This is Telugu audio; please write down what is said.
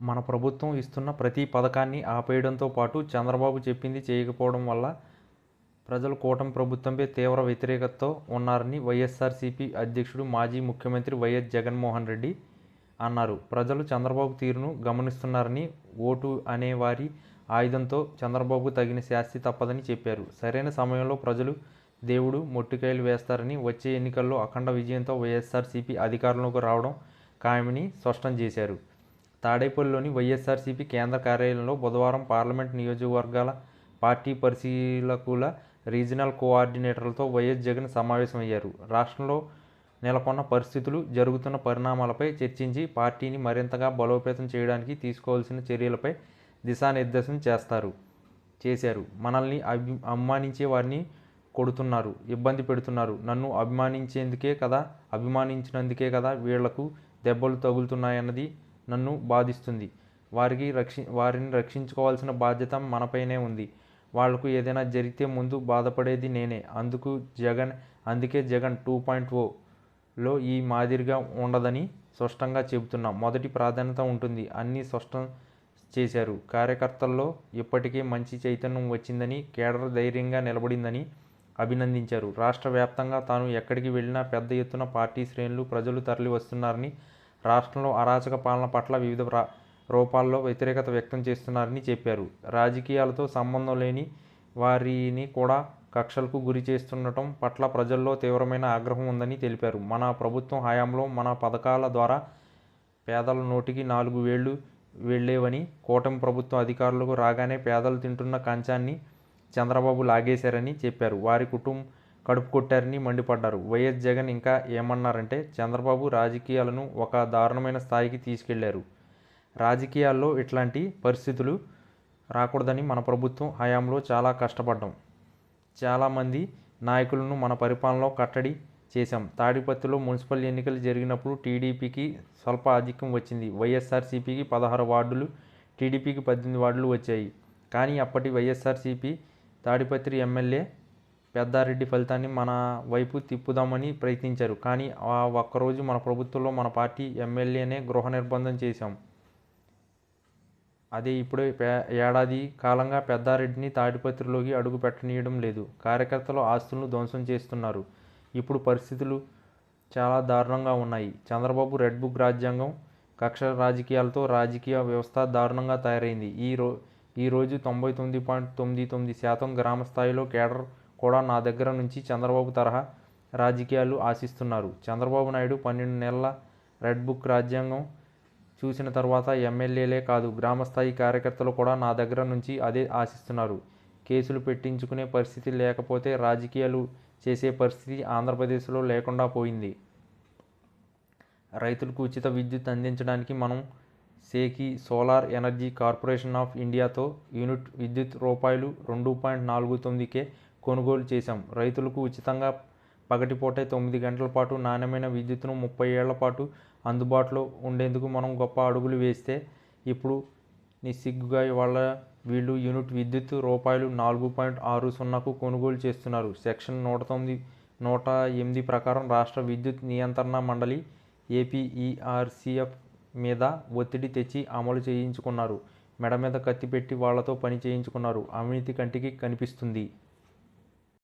మన ప్రభుత్వం ఇస్తున్న ప్రతి పథకాన్ని ఆపేయడంతో పాటు చంద్రబాబు చెప్పింది చేయకపోవడం వల్ల ప్రజలు కూటమి ప్రభుత్వంపై తీవ్ర వ్యతిరేకతతో ఉన్నారని వైఎస్ఆర్సీపీ అధ్యక్షుడు మాజీ ముఖ్యమంత్రి వైఎస్ జగన్మోహన్ రెడ్డి అన్నారు. ప్రజలు చంద్రబాబు తీరును గమనిస్తున్నారని ఓటు అనే వారి ఆయుధంతో చంద్రబాబు తగిన శాస్తి తప్పదని చెప్పారు. సరైన సమయంలో ప్రజలు దేవుడు మొట్టికాయలు వేస్తారని వచ్చే ఎన్నికల్లో అఖండ విజయంతో వైఎస్ఆర్సీపీ అధికారంలోకి రావడం ఖాయమని స్పష్టం చేశారు. తాడేపల్లిలోని వైఎస్ఆర్సీపీ కేంద్ర కార్యాలయంలో బుధవారం పార్లమెంట్ నియోజకవర్గాల పార్టీ పరిశీలకుల రీజనల్ కోఆర్డినేటర్లతో వైఎస్ జగన్ సమావేశమయ్యారు. రాష్ట్రంలో నెలకొన్న పరిస్థితులు జరుగుతున్న పరిణామాలపై చర్చించి పార్టీని మరింతగా బలోపేతం చేయడానికి తీసుకోవాల్సిన చర్యలపై దిశానిర్దేశం చేస్తారు చేశారు. మనల్ని అభి అభిమానించే వారిని కొడుతున్నారు ఇబ్బంది పెడుతున్నారు. నన్ను అభిమానించేందుకే కదా అభిమానించినందుకే కదా వీళ్ళకు దెబ్బలు తగులుతున్నాయన్నది నన్ను బాధిస్తుంది. వారికి రక్షి వారిని రక్షించుకోవాల్సిన బాధ్యత మనపైనే ఉంది. వాళ్ళకు ఏదైనా జరిగితే ముందు బాధపడేది నేనే. అందుకు జగన్ అందుకే జగన్ టూ పాయింట్ ఓలో ఈ మాదిరిగా ఉండదని స్పష్టంగా చెబుతున్నా. మొదటి ప్రాధాన్యత ఉంటుంది. అన్నీ స్పష్టం చేశారు. కార్యకర్తల్లో ఇప్పటికే మంచి చైతన్యం వచ్చిందని కేడర్ ధైర్యంగా నిలబడిందని అభినందించారు. రాష్ట్ర వ్యాప్తంగా తాను ఎక్కడికి వెళ్ళినా పెద్ద ఎత్తున పార్టీ శ్రేణులు ప్రజలు తరలి వస్తున్నారని రాష్ట్రంలో అరాచక పాలన పట్ల వివిధ రూపాల్లో వ్యతిరేకత వ్యక్తం చేస్తున్నారని చెప్పారు. రాజకీయాలతో సంబంధం లేని వారిని కూడా కక్షలకు గురి చేస్తుండటం పట్ల ప్రజల్లో తీవ్రమైన ఆగ్రహం ఉందని తెలిపారు. మన ప్రభుత్వం హయాంలో మన పథకాల ద్వారా పేదల నోటికి నాలుగు వేళ్ళు వెళ్ళేవని కూటమి ప్రభుత్వం అధికారులకు రాగానే పేదలు తింటున్న కంచాన్ని చంద్రబాబు లాగేశారని చెప్పారు. వారి కుటుంబ కడుపు కొట్టారని మండిపడ్డారు. వైఎస్ జగన్ ఇంకా ఏమన్నారంటే చంద్రబాబు రాజకీయాలను ఒక దారుణమైన స్థాయికి తీసుకెళ్ళారు. రాజకీయాల్లో ఇట్లాంటి పరిస్థితులు రాకూడదని మన ప్రభుత్వం హయాంలో చాలా కష్టపడ్డాం. చాలామంది నాయకులను మన పరిపాలనలో కట్టడి చేశాం. తాడిపత్రిలో మున్సిపల్ ఎన్నికలు జరిగినప్పుడు టీడీపీకి స్వల్ప ఆధిక్యం వచ్చింది. వైఎస్ఆర్సీపీకి పదహారు వార్డులు టీడీపీకి పద్దెనిమిది వార్డులు వచ్చాయి. కానీ అప్పటి వైఎస్ఆర్సీపీ తాడిపత్రి ఎమ్మెల్యే పెద్దారెడ్డి ఫలితాన్ని మన వైపు తిప్పుదామని ప్రయత్నించారు. కానీ ఆ ఒక్కరోజు మన ప్రభుత్వంలో మన పార్టీ ఎమ్మెల్యేనే గృహ నిర్బంధం చేశాం. అదే ఇప్పుడు ఏడాది కాలంగా పెద్దారెడ్డిని తాడిపత్రిలోకి అడుగు పెట్టనీయడం లేదు. కార్యకర్తలు ఆస్తులను ధ్వంసం చేస్తున్నారు. ఇప్పుడు పరిస్థితులు చాలా దారుణంగా ఉన్నాయి. చంద్రబాబు రెడ్ బుక్ రాజ్యాంగం కక్ష రాజకీయాలతో రాజకీయ వ్యవస్థ దారుణంగా తయారైంది. ఈ రో ఈరోజు తొంభై తొమ్మిది పాయింట్ తొమ్మిది తొమ్మిది శాతం గ్రామ స్థాయిలో కేడర్ కూడా నా దగ్గర నుంచి చంద్రబాబు తరహా రాజకీయాలు ఆశిస్తున్నారు. చంద్రబాబు నాయుడు పన్నెండు నెలల రెడ్ బుక్ రాజ్యాంగం చూసిన తర్వాత ఎమ్మెల్యేలే కాదు గ్రామస్థాయి కార్యకర్తలు కూడా నా దగ్గర నుంచి అదే ఆశిస్తున్నారు. కేసులు పెట్టించుకునే పరిస్థితి లేకపోతే రాజకీయాలు చేసే పరిస్థితి ఆంధ్రప్రదేశ్లో లేకుండా పోయింది. రైతులకు ఉచిత విద్యుత్ అందించడానికి మనం SECI solar energy corporation of ఇండియాతో unit విద్యుత్ రూపాయలు రెండు పాయింట్ నాలుగు తొమ్మిదికే కొనుగోలు చేశాం. రైతులకు ఉచితంగా పగటిపూటే తొమ్మిది గంటల పాటు నాణ్యమైన విద్యుత్తును ముప్పై ఏళ్ళ పాటు అందుబాటులో ఉండేందుకు మనం గొప్ప అడుగులు వేస్తే ఇప్పుడు నిస్సిగ్గుగా వాళ్ళ వీళ్ళు యూనిట్ విద్యుత్ రూపాయలు నాలుగు పాయింట్ ఆరు సున్నాకు కొనుగోలు చేస్తున్నారు. సెక్షన్ నూట తొమ్మిది నూట ఎనిమిది ప్రకారం రాష్ట్ర విద్యుత్ నియంత్రణ మండలి ఏపీఈఆర్సీఎఫ్ మీద ఒత్తిడి తెచ్చి అమలు చేయించుకున్నారు. మెడ మీద కత్తి పెట్టి వాళ్ళతో పని చేయించుకున్నారు. అవినీతి కంటికి కనిపిస్తుంది.